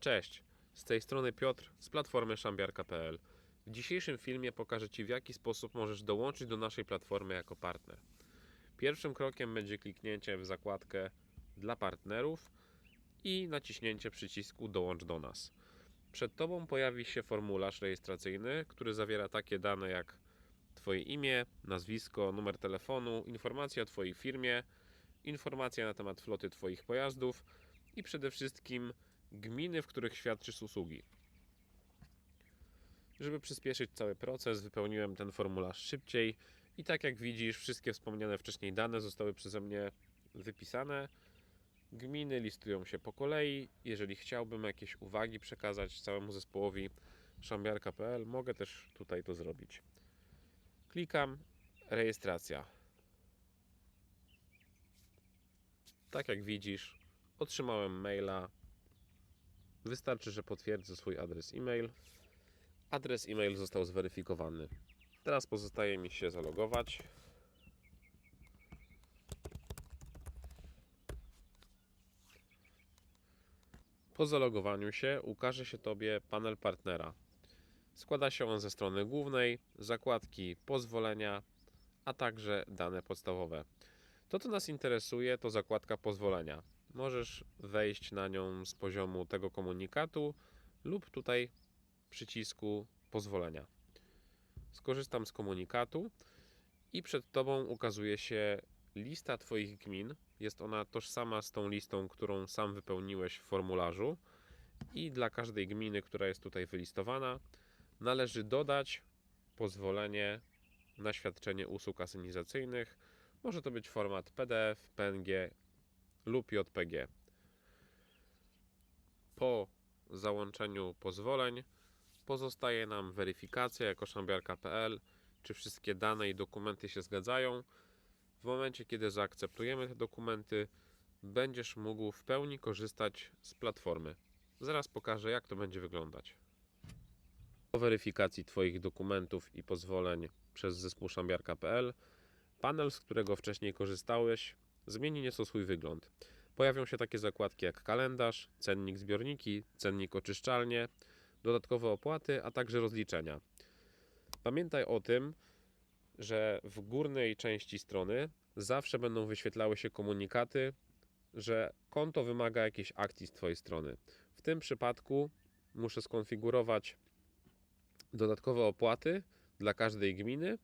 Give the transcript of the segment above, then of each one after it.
Cześć, z tej strony Piotr z platformy szambiarka.pl. W dzisiejszym filmie pokażę Ci w jaki sposób możesz dołączyć do naszej platformy jako partner. Pierwszym krokiem będzie kliknięcie w zakładkę dla partnerów i naciśnięcie przycisku dołącz do nas. Przed Tobą pojawi się formularz rejestracyjny, który zawiera takie dane jak Twoje imię, nazwisko, numer telefonu, informacje o Twojej firmie, informacje na temat floty Twoich pojazdów i przede wszystkim gminy, w których świadczysz usługi. Żeby przyspieszyć cały proces, wypełniłem ten formularz szybciej i tak jak widzisz, wszystkie wspomniane wcześniej dane zostały przeze mnie wypisane. Gminy listują się po kolei. Jeżeli chciałbym jakieś uwagi przekazać całemu zespołowi szambiarka.pl, mogę też tutaj to zrobić. Klikam rejestracja. Tak jak widzisz, otrzymałem maila. Wystarczy, że potwierdzę swój adres e-mail. Adres e-mail został zweryfikowany. Teraz pozostaje mi się zalogować. Po zalogowaniu się ukaże się Tobie panel partnera. Składa się on ze strony głównej, zakładki pozwolenia, a także dane podstawowe. To, co nas interesuje, to zakładka pozwolenia. Możesz wejść na nią z poziomu tego komunikatu lub tutaj przycisku pozwolenia. Skorzystam z komunikatu i przed Tobą ukazuje się lista Twoich gmin. Jest ona tożsama z tą listą, którą sam wypełniłeś w formularzu. I dla każdej gminy, która jest tutaj wylistowana, należy dodać pozwolenie na świadczenie usług asynizacyjnych. Może to być format PDF, PNG lub JPG. Po załączeniu pozwoleń pozostaje nam weryfikacja jako szambiarka.pl, czy wszystkie dane i dokumenty się zgadzają. W momencie, kiedy zaakceptujemy te dokumenty, będziesz mógł w pełni korzystać z platformy. Zaraz pokażę, jak to będzie wyglądać. Po weryfikacji Twoich dokumentów i pozwoleń przez zespół szambiarka.pl, panel, z którego wcześniej korzystałeś, zmieni nieco swój wygląd. Pojawią się takie zakładki jak kalendarz, cennik zbiorniki, cennik oczyszczalnie, dodatkowe opłaty, a także rozliczenia. Pamiętaj o tym, że w górnej części strony zawsze będą wyświetlały się komunikaty, że konto wymaga jakiejś akcji z Twojej strony. W tym przypadku muszę skonfigurować dodatkowe opłaty dla każdej gminy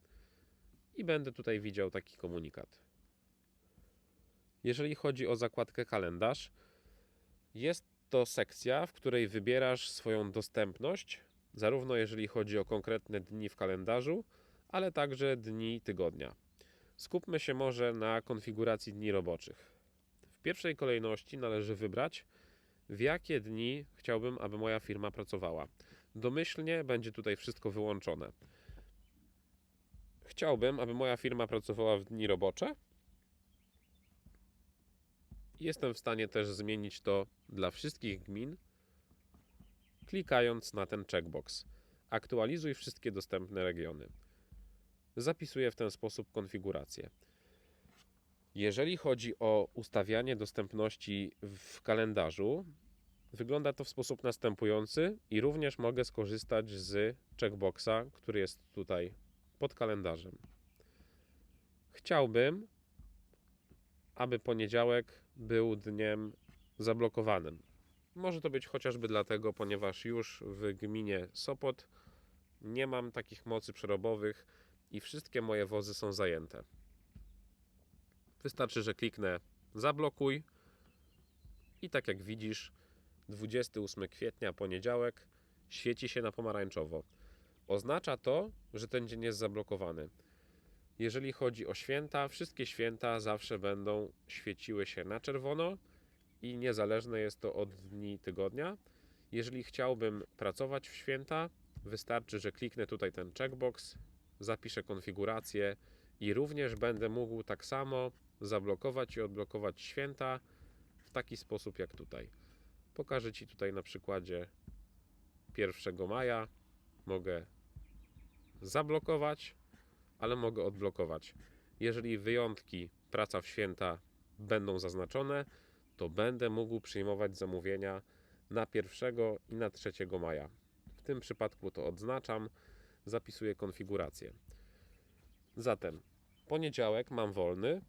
i będę tutaj widział taki komunikat. Jeżeli chodzi o zakładkę kalendarz, jest to sekcja, w której wybierasz swoją dostępność, zarówno jeżeli chodzi o konkretne dni w kalendarzu, ale także dni tygodnia. Skupmy się może na konfiguracji dni roboczych. W pierwszej kolejności należy wybrać, w jakie dni chciałbym, aby moja firma pracowała. Domyślnie będzie tutaj wszystko wyłączone. Chciałbym, aby moja firma pracowała w dni robocze. Jestem w stanie też zmienić to dla wszystkich gmin, klikając na ten checkbox. Aktualizuj wszystkie dostępne regiony. Zapisuję w ten sposób konfigurację. Jeżeli chodzi o ustawianie dostępności w kalendarzu, wygląda to w sposób następujący i również mogę skorzystać z checkboxa, który jest tutaj pod kalendarzem. Chciałbym, aby poniedziałek był dniem zablokowanym. Może to być chociażby dlatego, ponieważ już w gminie Sopot nie mam takich mocy przerobowych i wszystkie moje wozy są zajęte. Wystarczy, że kliknę zablokuj i tak jak widzisz, 28 kwietnia, poniedziałek, świeci się na pomarańczowo. Oznacza to, że ten dzień jest zablokowany. Jeżeli chodzi o święta, wszystkie święta zawsze będą świeciły się na czerwono i niezależne jest to od dni tygodnia. Jeżeli chciałbym pracować w święta, wystarczy, że kliknę tutaj ten checkbox, zapiszę konfigurację i również będę mógł tak samo zablokować i odblokować święta w taki sposób jak tutaj. Pokażę Ci tutaj na przykładzie 1 maja. Mogę zablokować, ale mogę odblokować. Jeżeli wyjątki, praca w święta będą zaznaczone, to będę mógł przyjmować zamówienia na 1 i na 3 maja. W tym przypadku to odznaczam, zapisuję konfigurację. Zatem poniedziałek mam wolny,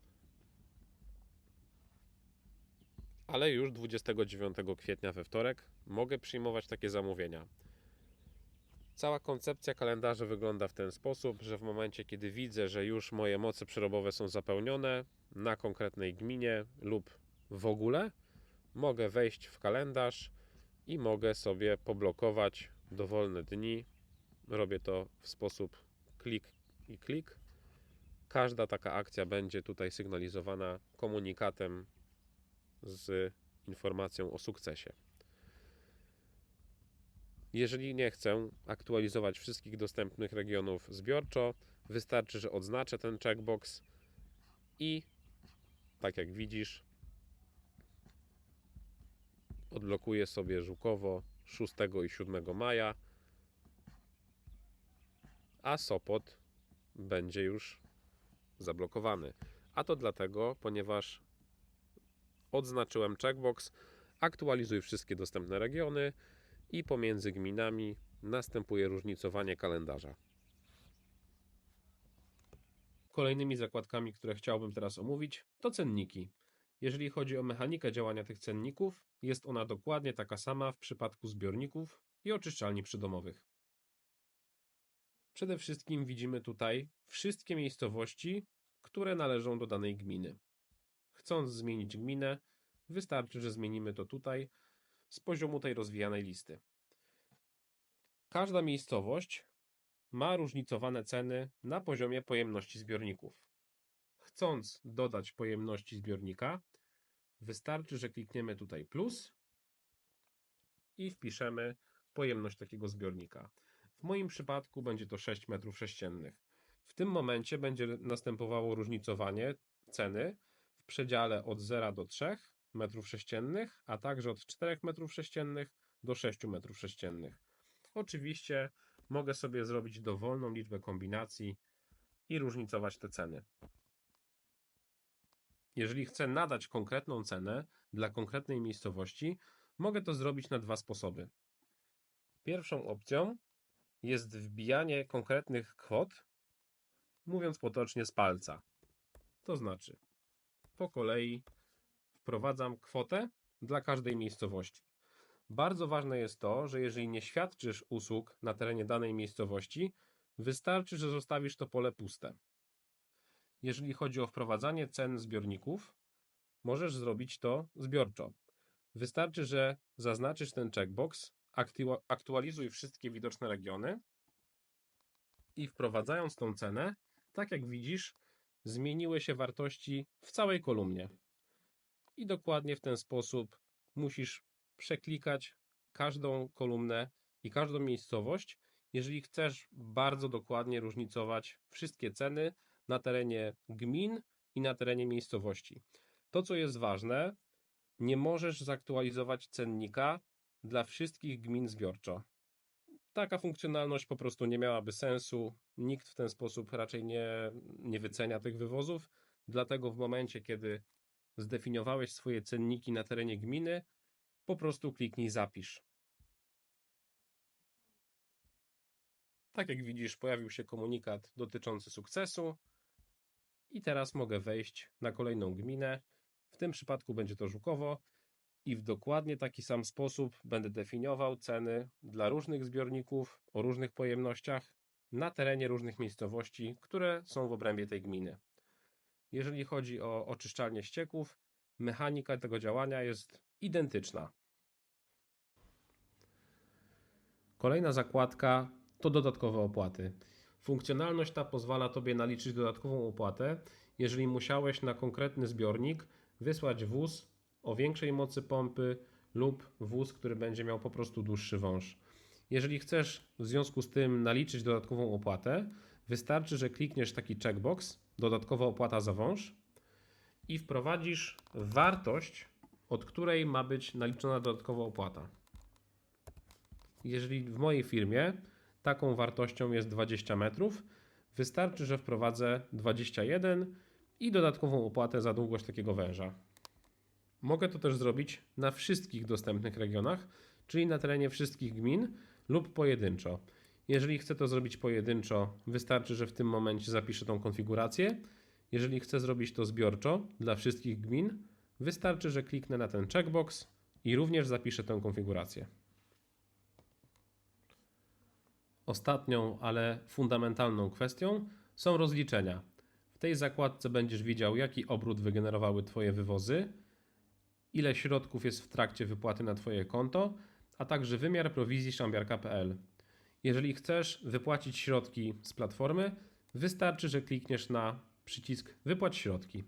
ale już 29 kwietnia we wtorek mogę przyjmować takie zamówienia. Cała koncepcja kalendarza wygląda w ten sposób, że w momencie, kiedy widzę, że już moje moce przerobowe są zapełnione na konkretnej gminie lub w ogóle, mogę wejść w kalendarz i mogę sobie poblokować dowolne dni. Robię to w sposób klik i klik. Każda taka akcja będzie tutaj sygnalizowana komunikatem z informacją o sukcesie. Jeżeli nie chcę aktualizować wszystkich dostępnych regionów zbiorczo, wystarczy, że odznaczę ten checkbox i tak jak widzisz, odblokuję sobie Żukowo 6 i 7 maja, a Sopot będzie już zablokowany. A to dlatego, ponieważ odznaczyłem checkbox, aktualizuj wszystkie dostępne regiony i pomiędzy gminami następuje różnicowanie kalendarza. Kolejnymi zakładkami, które chciałbym teraz omówić, to cenniki. Jeżeli chodzi o mechanikę działania tych cenników, jest ona dokładnie taka sama w przypadku zbiorników i oczyszczalni przydomowych. Przede wszystkim widzimy tutaj wszystkie miejscowości, które należą do danej gminy. Chcąc zmienić gminę, wystarczy, że zmienimy to tutaj z poziomu tej rozwijanej listy. Każda miejscowość ma różnicowane ceny na poziomie pojemności zbiorników. Chcąc dodać pojemności zbiornika, wystarczy, że klikniemy tutaj plus i wpiszemy pojemność takiego zbiornika. W moim przypadku będzie to 6 m3. W tym momencie będzie następowało różnicowanie ceny w przedziale od 0 do 3 m3, a także od 4 m3 do 6 m3. Oczywiście mogę sobie zrobić dowolną liczbę kombinacji i różnicować te ceny. Jeżeli chcę nadać konkretną cenę dla konkretnej miejscowości, mogę to zrobić na dwa sposoby. Pierwszą opcją jest wbijanie konkretnych kwot, mówiąc potocznie z palca. To znaczy, po kolei wprowadzam kwotę dla każdej miejscowości. Bardzo ważne jest to, że jeżeli nie świadczysz usług na terenie danej miejscowości, wystarczy, że zostawisz to pole puste. Jeżeli chodzi o wprowadzanie cen zbiorników, możesz zrobić to zbiorczo. Wystarczy, że zaznaczysz ten checkbox, aktualizuj wszystkie widoczne regiony i wprowadzając tą cenę, tak jak widzisz, zmieniły się wartości w całej kolumnie. I dokładnie w ten sposób musisz przeklikać każdą kolumnę i każdą miejscowość, jeżeli chcesz bardzo dokładnie różnicować wszystkie ceny na terenie gmin i na terenie miejscowości. To, co jest ważne, nie możesz zaktualizować cennika dla wszystkich gmin zbiorczo. Taka funkcjonalność po prostu nie miałaby sensu. Nikt w ten sposób raczej nie, nie wycenia tych wywozów. Dlatego w momencie, kiedy zdefiniowałeś swoje cenniki na terenie gminy, po prostu kliknij zapisz. Tak jak widzisz, pojawił się komunikat dotyczący sukcesu. I teraz mogę wejść na kolejną gminę. W tym przypadku będzie to Żukowo. I w dokładnie taki sam sposób będę definiował ceny dla różnych zbiorników o różnych pojemnościach na terenie różnych miejscowości, które są w obrębie tej gminy. Jeżeli chodzi o oczyszczalnię ścieków, mechanika tego działania jest identyczna. Kolejna zakładka to dodatkowe opłaty. Funkcjonalność ta pozwala Tobie naliczyć dodatkową opłatę, jeżeli musiałeś na konkretny zbiornik wysłać wóz o większej mocy pompy lub wóz, który będzie miał po prostu dłuższy wąż. Jeżeli chcesz w związku z tym naliczyć dodatkową opłatę, wystarczy, że klikniesz taki checkbox, dodatkowa opłata za wąż i wprowadzisz wartość, od której ma być naliczona dodatkowa opłata. Jeżeli w mojej firmie taką wartością jest 20 metrów, wystarczy, że wprowadzę 21 i dodatkową opłatę za długość takiego węża. Mogę to też zrobić na wszystkich dostępnych regionach, czyli na terenie wszystkich gmin lub pojedynczo. Jeżeli chcę to zrobić pojedynczo, wystarczy, że w tym momencie zapiszę tą konfigurację. Jeżeli chcę zrobić to zbiorczo dla wszystkich gmin, wystarczy, że kliknę na ten checkbox i również zapiszę tę konfigurację. Ostatnią, ale fundamentalną kwestią są rozliczenia. W tej zakładce będziesz widział, jaki obrót wygenerowały Twoje wywozy, ile środków jest w trakcie wypłaty na Twoje konto, a także wymiar prowizji szambiarka.pl. Jeżeli chcesz wypłacić środki z platformy, wystarczy, że klikniesz na przycisk Wypłać środki.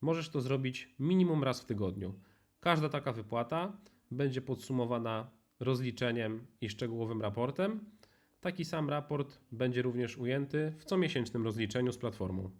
Możesz to zrobić minimum raz w tygodniu. Każda taka wypłata będzie podsumowana rozliczeniem i szczegółowym raportem. Taki sam raport będzie również ujęty w comiesięcznym rozliczeniu z platformą.